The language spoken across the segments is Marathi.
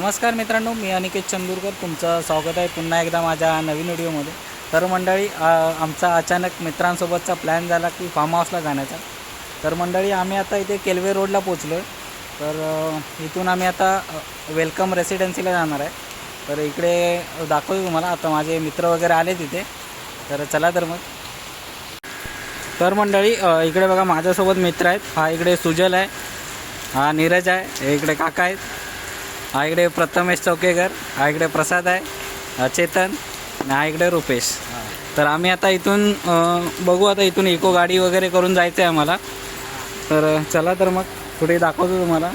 नमस्कार मित्रांनो मी अनिकेत चंदूरकर. तुमचं स्वागत आहे पुन्हा एकदा माझ्या नवीन व्हिडिओमध्ये. तर मंडळी आमचा अचानक मित्रांसोबतचा प्लॅन झाला की फार्म हाऊसला जाण्याचा. तर मंडळी आम्ही आता इथे केलवे रोडला पोचलो आहे तर इथून आम्ही आता वेलकम रेसिडेन्सीला जाणार आहे. तर इकडे दाखवतो तुम्हाला. आता माझे मित्र वगैरे आले तिथे. तर चला तर मग. तर मंडळी इकडे बघा माझ्यासोबत मित्र आहेत. हा इकडे सुजल आहे. हा नीरज आहे. इकडे काका आहेत. हा इकडे प्रथमेश चौकेकर हा इकडे प्रसाद आहे हा चेतन आणि हा इकडे रुपेश. तर आम्ही आता इथून बघू आता इथून इको गाडी वगैरे करून जायचं आहे आम्हाला. तर चला तर मग पुढे दाखवतो तुम्हाला.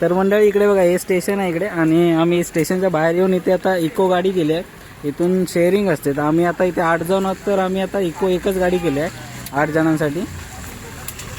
तर मंडळी इकडे बघा हे स्टेशन आहे इकडे आणि आम्ही स्टेशनच्या बाहेर येऊन इथे आता इको गाडी केली आहे. इथून शेअरिंग असते. तर आम्ही आता इथे आठ जण आहोत तर आम्ही आता इको एकच गाडी केली आहे आठ जणांसाठी.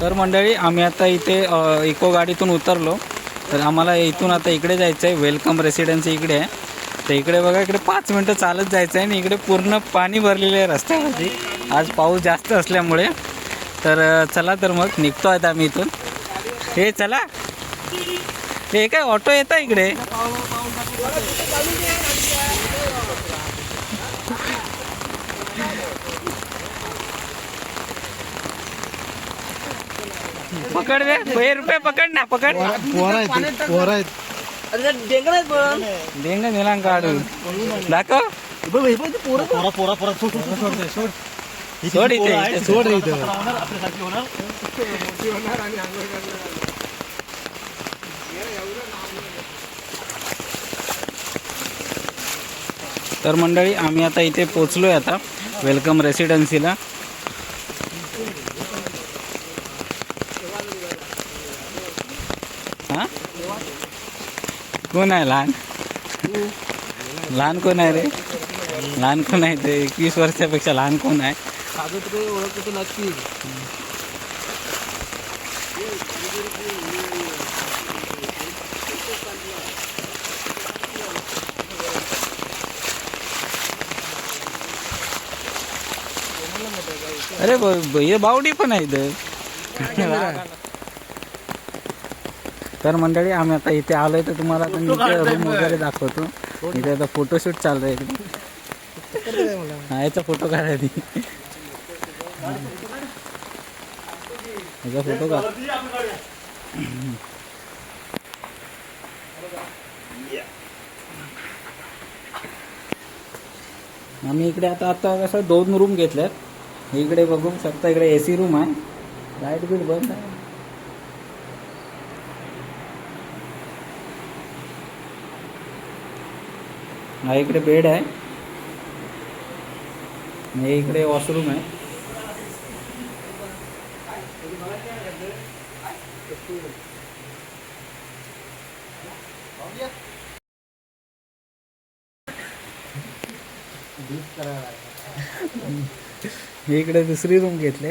तर मंडळी आम्ही आता इथे इको गाडीतून उतरलो. तर आम्हाला इथून आता इकडे जायचं आहे वेलकम रेसिडेन्सी इकडे आहे. तर इकडे बघा इकडे पाच मिनटं चालत जायचं आहे आणि इकडे पूर्ण पाणी भरलेलं आहे रस्त्यावरती. आज पाऊस जास्त असल्यामुळे. तर चला तर मग निघतो आहेत आम्ही इथून. हे चला. हे काय ऑटो येतं इकडे? पकड दे हे रुपये पकड ना पकड. देंग निलांग काढू दाखव. सोड इथे इथे सोड. तर मंडळी आम्ही आता इथे पोचलोय आता. वेलकम रेसिडेन्सीला कोण आहे लहान? लहान कोण आहे रे? लहान कोण आहे ते? एकवीस वर्षापेक्षा लहान कोण आहे? नक्की अरे ब- हे बावडी पण आहे इथं. तर मंडळी आम्ही आता इथे आलोय तर तुम्हाला आता रूम वगैरे दाखवतो. इथे आता फोटोशूट चालू आहे. हा याचा फोटो काढायची याचा फोटो काढ. आम्ही इकडे आता आता कसं दोन रूम घेतल्यात. इकडे बघू शकता इकडे ए सी रूम आहे. लाइट बिल बंद आहे. हा इकडे बेड आहे. आणि इकडे वॉशरूम आहे. इकडे दुसरी रूम घेतली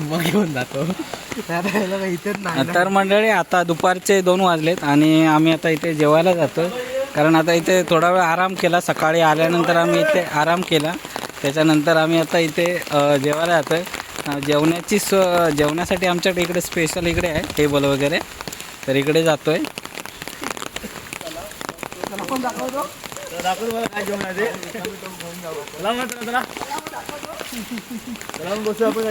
मग घेऊन जातो. तर मंडळी आता दुपारचे दोन वाजलेत आणि आम्ही आता इथे जेवायला जातो. कारण आता इथे थोडा वेळ आराम केला. सकाळी आल्यानंतर आम्ही इथे आराम केला. त्याच्यानंतर आम्ही आता इथे जेवायला जातो आहे जेवण्याची स जेवण्यासाठी आमच्याकडे इकडे स्पेशल इकडे आहे टेबल वगैरे. तर इकडे जातो आहे दाखव मला काय जेवण आहे ते चला मग चला चला चला मग बसू आपण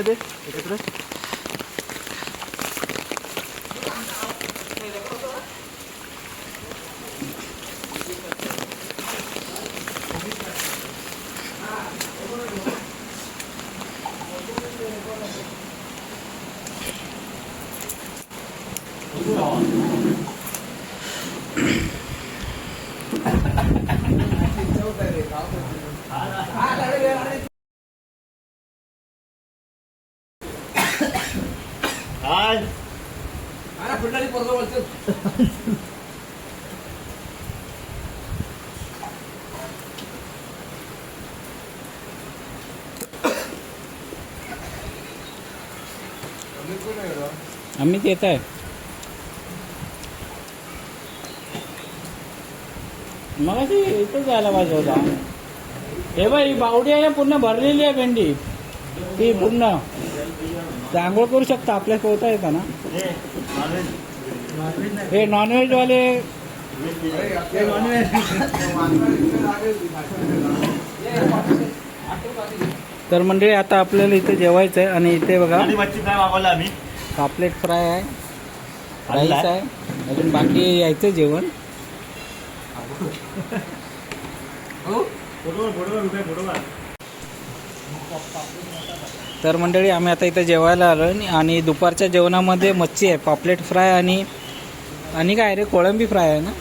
आम्ही येत आहे. मग इथं जायला पाहिजे होता. हे बाई बावडी आहे पूर्ण भरलेली आहे भेंडी. ती पूर्ण. आंघोळ करू शकता आपल्या पोहता येतं ना हे नॉनव्हेज वाले नॉनव्हेजवाले तर मंडळी आता आपल्याला इथे जेवायचं आहे आणि इथे बघा. आम्ही? पापलेट फ्राय आहे राईस? आहे अजून बाकी यायचं जेवण. तर मंडळी आम्ही आता इथे जेवायला आलो आणि दुपारच्या जेवणामध्ये मच्छी आहे पापलेट फ्राय आणि आणि काय रे कोळंबी फ्राय आहे ना?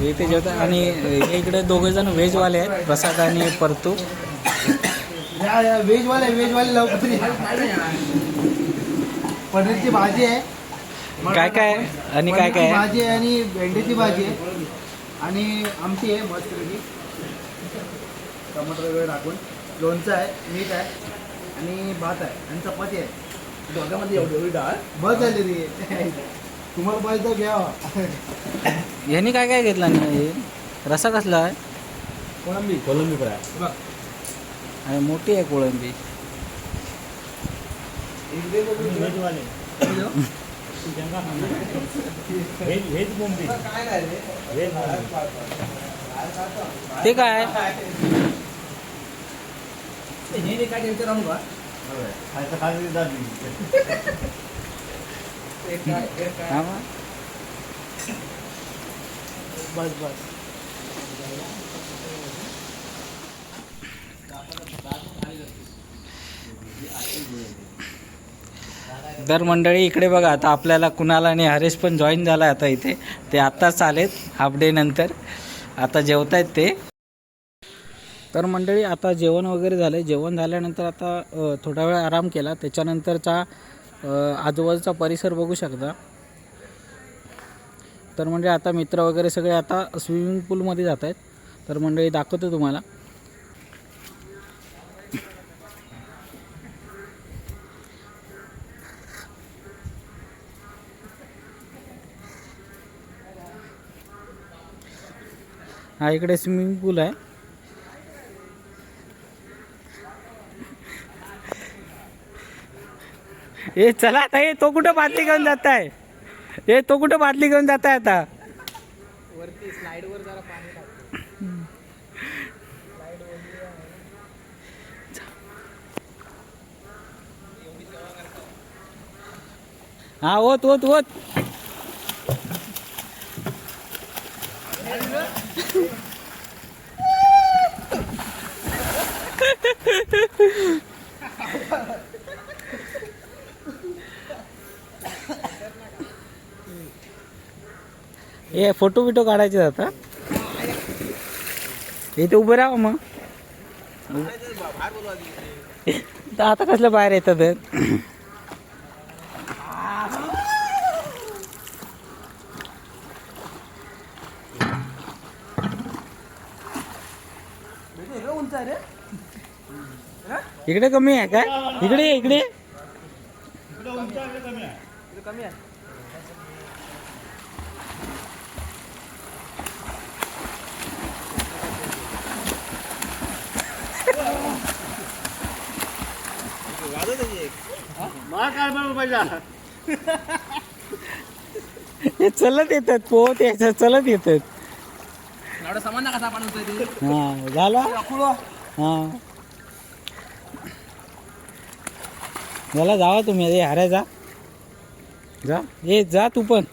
इथे जेवतात आणि इकडे दोघे जण व्हेजवाले आहेत प्रसाद आणि परतू. या या व्हेजवाले व्हेजवाले लवकर. पनीरची भाजी आहे. काय काय? आहे? आणि काय काय? आहे? भाजी आहे आणि भेंडीची भाजी आहे. आणि आमटी आहे मस्तपैकी टमाटर वगैरे टाकून. लोणचं आहे मीठ आहे आणि भात आहे आणि चपाती आहे. दोघांमध्ये एवढी एवढी डाळ? बस झाली ती तुम्हाला पाहिजे तर घ्या. ह्यानी काय काय घेतलं नाही हे? रसा कसला आहे? कोळंबी कोलंबी फ्राय. बघ. आणि मोठी आहे कोळंबी. ते काय. बस बस. दर मंडळी इकडे बघा आता आपल्याला कुणाला आणि हरेश पण जॉईन झाला आता इथे. ते आत्ताच आलेत हाफ डे नंतर. आता जेवतायत ते. तर मंडळी आता जेवण वगैरे झालं जेवण झाल्यानंतर आता थोडा वेळ आराम केला. त्याच्यानंतरचा आजूबाजूचा परिसर बघू शकता. तर म्हणजे आता मित्र वगैरे सगळे आता स्विमिंग पूलमध्ये जात आहेत तर मंडळी दाखवतो तुम्हाला. हा इकडे स्विमिंग पूल आहे. ए चला आता ए तो कुठं बादली घेऊन जात आहे ए तो कुठं बादली घेऊन जात आहे आता हा ओत ओत ओत. हे फोटो बिटो काढायचे आता. इथे उभे राहा मग. तर आता कसलं बाहेर येतात हे? उंच आहे रे इकडे कमी आहे काय? इकडे इकडे. कमी आहे हे चलत येतात पोहत यायचं चलत येतात. हा झाला? हा. झाला जावा तुम्ही हऱ्या जा. जा. ए जा तू पण.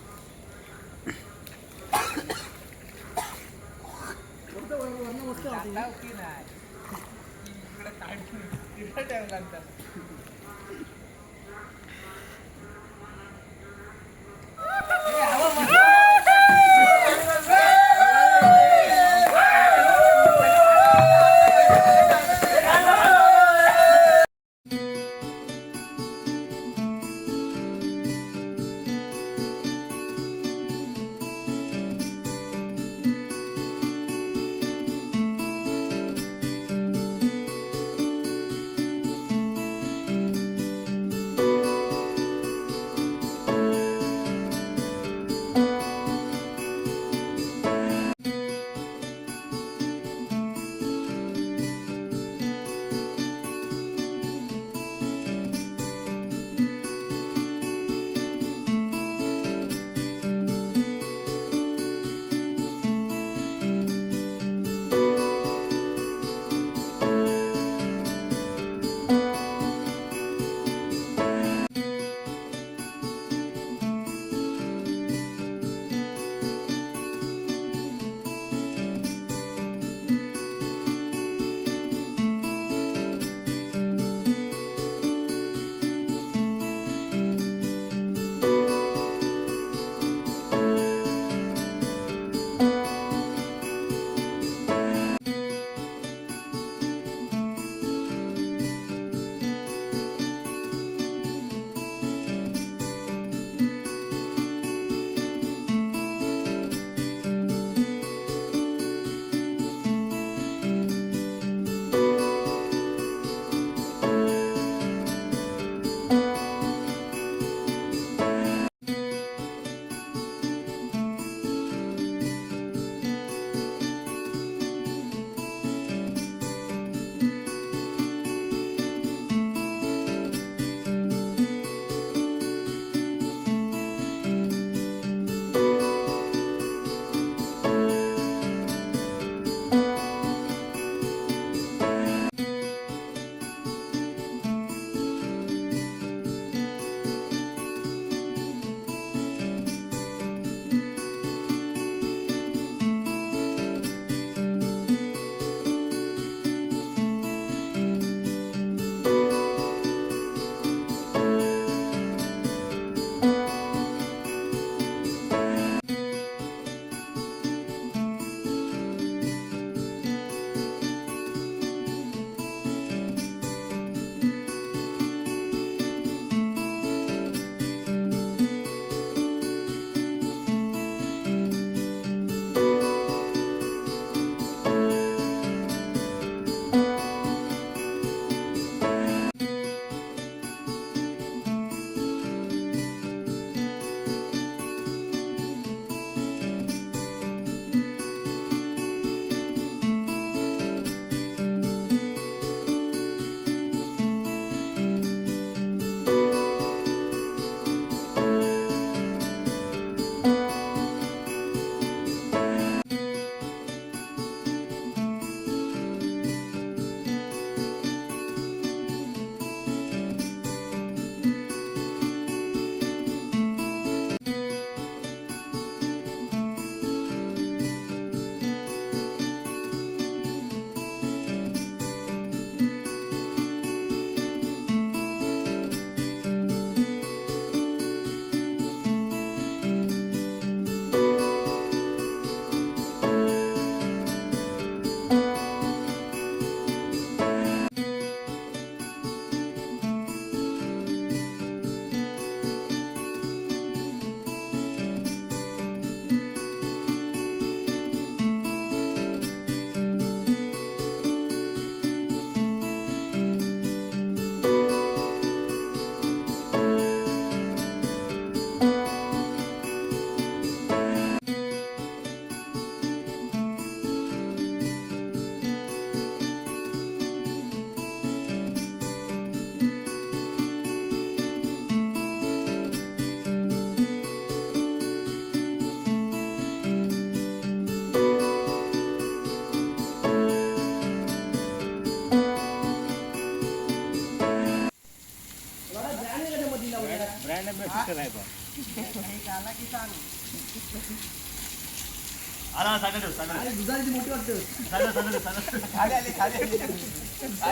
आला सांगा देऊ सांगा अरे दुधाची मोठी वाटतं. सांगा सांगा देऊ सांगा खाली आली खाली आली.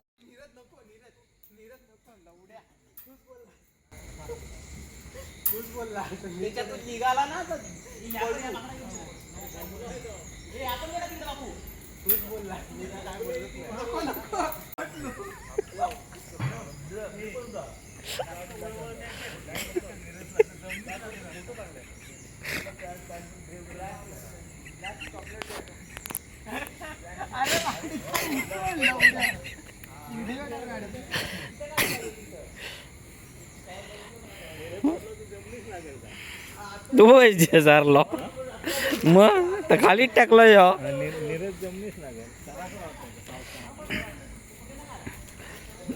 त्याच्यातून निघाला ना तर तू सारलो. मग तर खालीच टाकलं या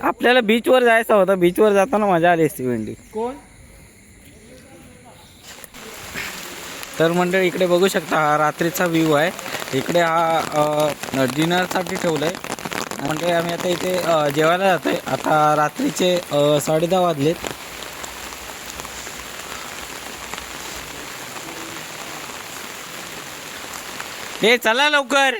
आपल्याला बीचवर जायचं होतं. बीचवर जाताना मजा आली असती भेंडी कोण? तर मंडळी इकडे बघू शकता हा रात्रीचा व्ह्यू आहे. इकडे हा डिनरसाठी ठेवलं आहे म्हणजे आम्ही आता इथे जेवायला जातो आहे आता रात्रीचे साडे साडेदहा वाजलेत. हे चला लवकर.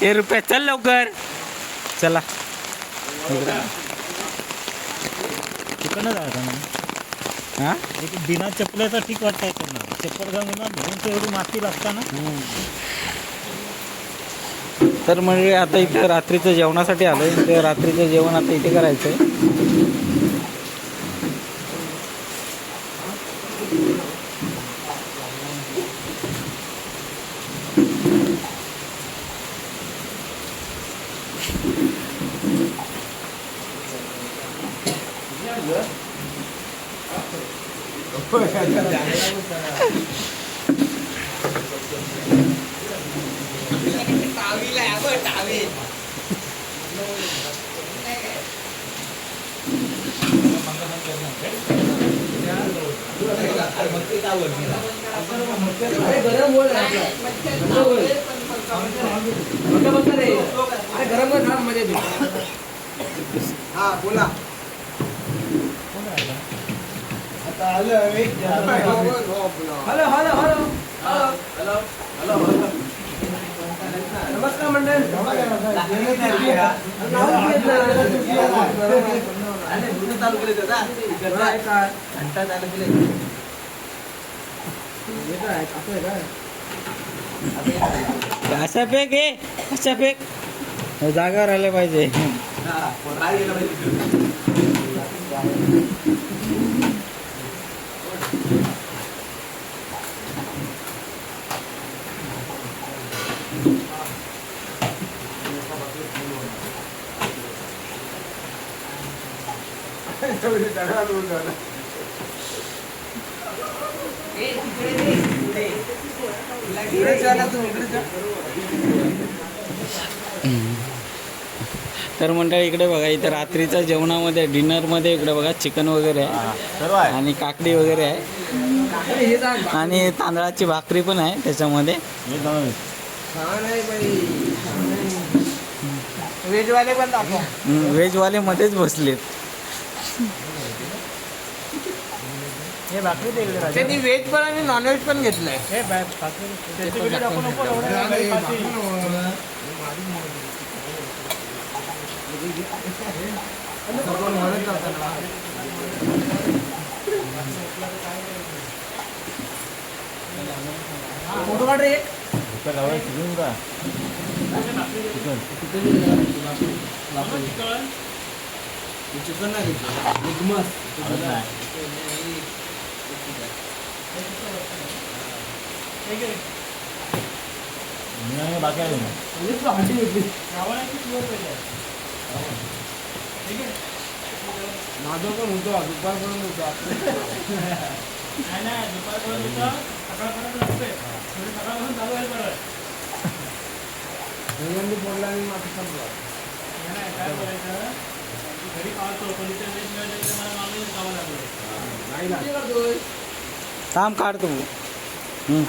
हे रुपये चल लवकर. चला. तिकडनं जायचं ना हा? एक बिना चपल्याचा ठीक वाटतंय त्यांना चप्पल घालून ना एवढी माती लागता ना? तर म्हणजे आता इथं रात्रीचं जेवणासाठी आलोय. ते रात्रीचं जेवण आता इथे करायचंय. हा बोला आता आलं hello hello hello hello hello नमस्कार मंडळ चालू केले घंटा चालू केले असा फेक हे असा फेक. हो, जागावर आले पाहिजे. तर मंडळी इकडे बघा इथे रात्रीच्या जेवणामध्ये डिनरमध्ये इकडे बघा चिकन वगैरे आहे. आणि काकडी वगैरे आहे. आणि तांदळाची भाकरी पण आहे त्याच्यामध्ये. व्हेजवाले पण व्हेजवाले मध्येच बसलेत. हे भाकरी ते इकडे राजा. त्यांनी व्हेज पण आणि नॉनव्हेज पण घेतलंय हे बॅग भाकरी त्याच्याकडे दाखवू नको, एवढ्या भाकरी खातील. फोटो काढ रे इथं लावायचं, शिजवून का? चिकन नाही मस्त आवडत नाही. बाकी आहे ना. माझं पण होतं दुपारपर्यंत होतं नाही नाही दुपारपर्यंत होतं, सकाळपर्यंत नसते म्हणजे सकाळपासून चालू आहे परत हेमंती फोडला आणि माझं संपलं नाही, नाही लागलं काम काढतो हम्म।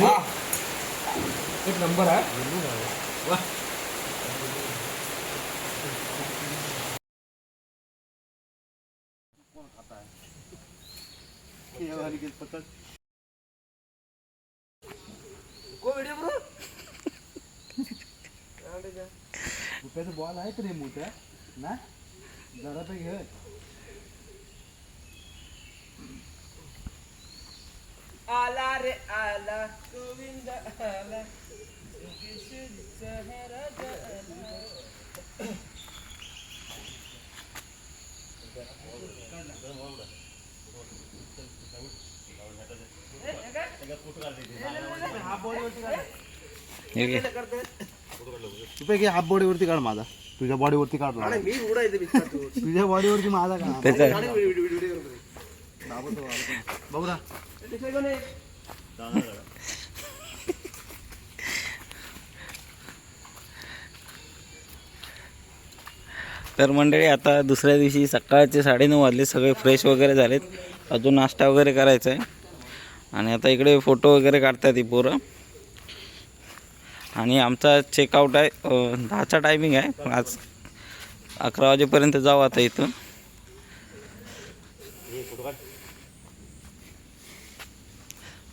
हाँ। एक नंबर है। वाह। वा. रुपयाचं बॉल आहेत रे मोठ्या ना? जरा तर घे. आला रे आला. गोविंद आला. हाफ बॉडीवरती काढ माझा. तुझ्या बॉडीवरती काढ ना. मी उडायचं बिस्किट तू. तुझ्या बॉडीवरती माझा काढ त्याचा आणि व्हिडिओ- व्हिडिओ- व्हिडिओ करतो. बघू ना? तर मंडळी आता दुसऱ्या दिवशी सकाळचे साडेनऊ वाजले सगळे फ्रेश वगैरे झालेत अजून नाश्ता वगैरे करायचा आहे आणि आता इकडे फोटो वगैरे काढतात ही पोरं आणि आमचा चेकआउट आहे दहाचा टायमिंग आहे पण आज अकरा वाजेपर्यंत जाऊ आता इथून.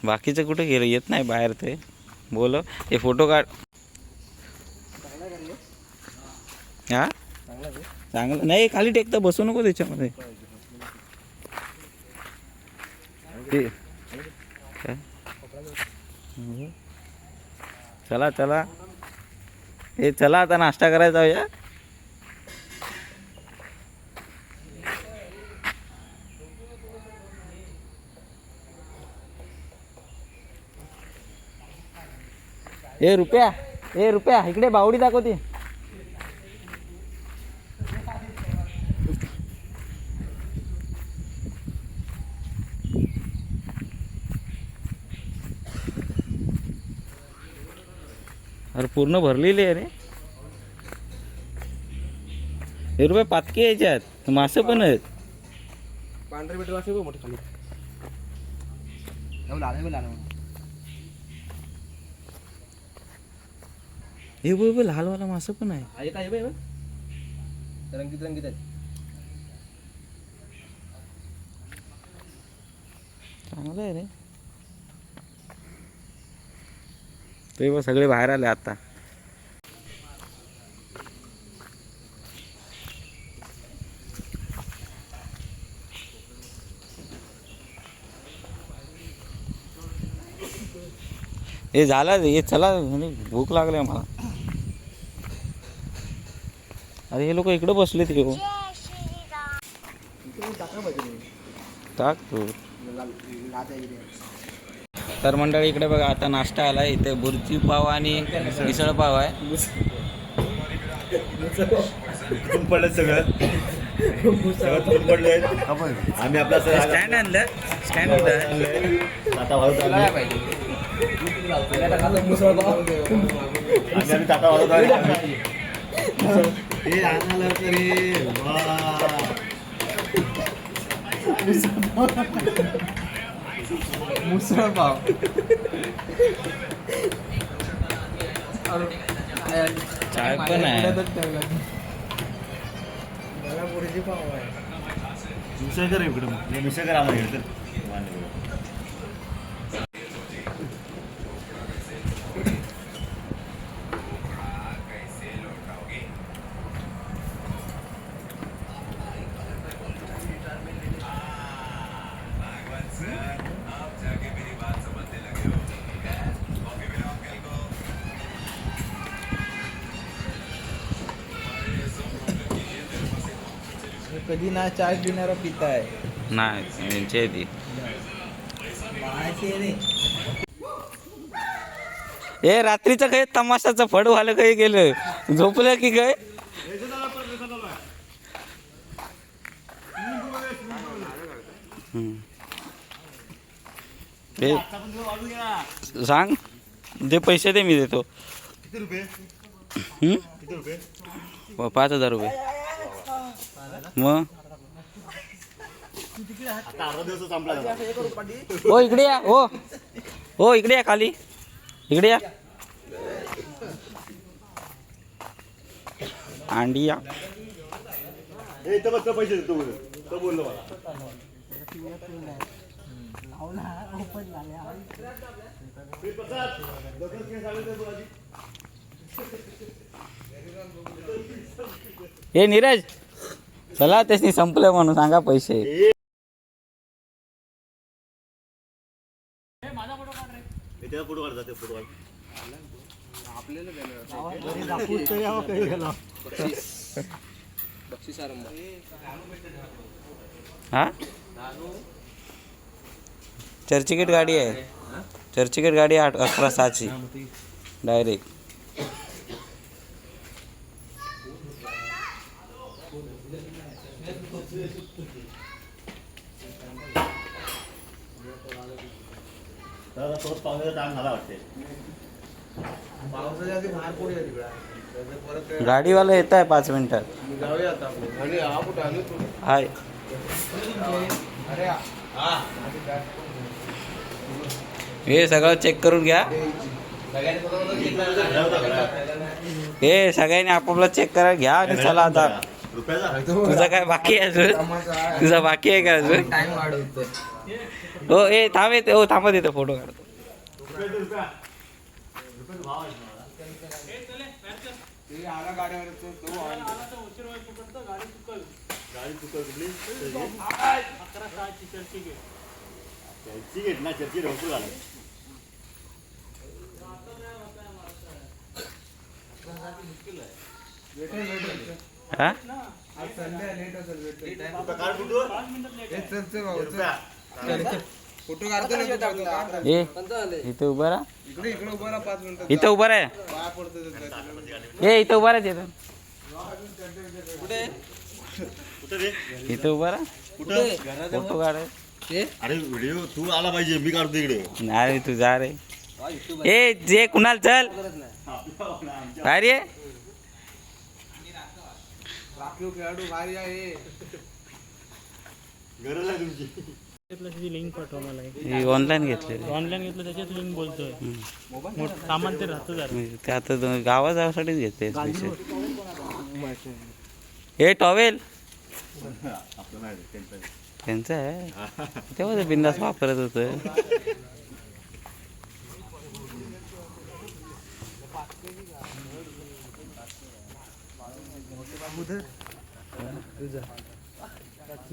बाकीचं कुठे गेलं? येत नाही बाहेर ते. बोल हे फोटो काढ. हा? चांगलं. नाही खाली टेकता बसू नको त्याच्यामध्ये. काय? चला चला. हे चला आता नाश्ता करायचा जाऊया. ए रुपया. ए रुपया इकडे बावडी दाखवते अरे पूर्ण भरलेली आहे रे. हे रुपये पातके याच्यात. मासे पण आहेत. पांढरे असे बघ मोठे खाली. हे बघ बघ, मासं पण आहे आहे काय बघ. रंगीत रंगीत आहेत. चांगलं आहे रे. ते बघ सगळे बाहेर आले आता. हे झालं हे चला म्हणजे भूक लागली मला अरे हे लोक इकडं बसले ते हो. टाक तू. तर मंडळी इकडे बघा आता नाश्ता आला इथे बुर्जी पाव आणि मिसळ पाव आहे. पडलं सगळं आम्ही आपला स्टँड आणलं. स्टँड कुठं ताटा वाजवत आलो आम्ही आम्ही ताटा वाजवत आलो हे आणायला तरी वा मुसळ पाव चाय पण आहे मिसळ कर इकडे मिसळ कर आम्हाला इकडे ना चाय पिणारा पिता आहे नाही यांची ती. ए रात्रीचं काही तमाशाचं फड व्हायला काही गेलं? झोपलं की काय? सांग. दे पैसे दे मी देतो. पाच हजार रुपये. मग आता अर्धा दिवस संपला आता. हो इकडे या. हो. हो इकडे या खाली. इकडे या. अंडी या. पैसे देतो बोललो? हे नीरज. चला त्यासनी संपलं म्हणून सांगा पैसे. फ़ोटो ते फ़ोटो काढ बक्षीस. आरंभ. हा? चर्चगेट गाडी आहे. चर्चगेट गाडी आठ अकरा सहाची. डायरेक्ट. तर तोच पावसाचा टाइम झाला वाटते पावसाच्या आधी बाहेर तिकडे? गाडीवाला येत आहे पाच मिनिटात. जाऊया आता आपण आणि हा कुठं? आलो तू? हाय. अरे हा. हे. सगळं चेक करून घ्या. हे सगळ्यांनी आपापला चेक करा घ्या आणि चला आता. तुझं काय बाकी आहे अजून तुझं बाकी आहे का अजून टाइम हो ए थांब येते हो थांबत येतो फोटो काढतो रुपये दे, हा? फोटो इथं उभं राहा. इकडे इकडे उभा राहा पाच मिनिटं इथं उभं राहा. ए इथं उभं राहा तिथं. कुठं रे इथं उभं राहा. कुठं फोटो काढ. अरे व्हिडिओ तू आला पाहिजे मी काढतो इकडे. नाही तू जा रे. ए जे कुणाल चल. काय रे राखीव खेळाडू भारी आहे. गरज आहे तुमची. त्याची लिंक पाठवा मला हे ऑनलाईन घेतलेले. ऑनलाईन घेतलं त्याच्यात लिंक बोलतोय. मोठं सामान ते राहतं जरा. ते आता दोन- गावा जावासाठीच घेते हे टॉवेल. आपलं नाही त्यांचं आहे. त्यांचं आहे. तेव्हा ते बिंदास वापरत होतं.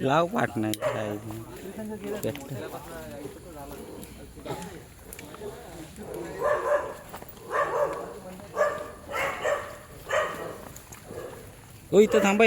लाव पाठ नाही काय नाही. हो इथं थांबा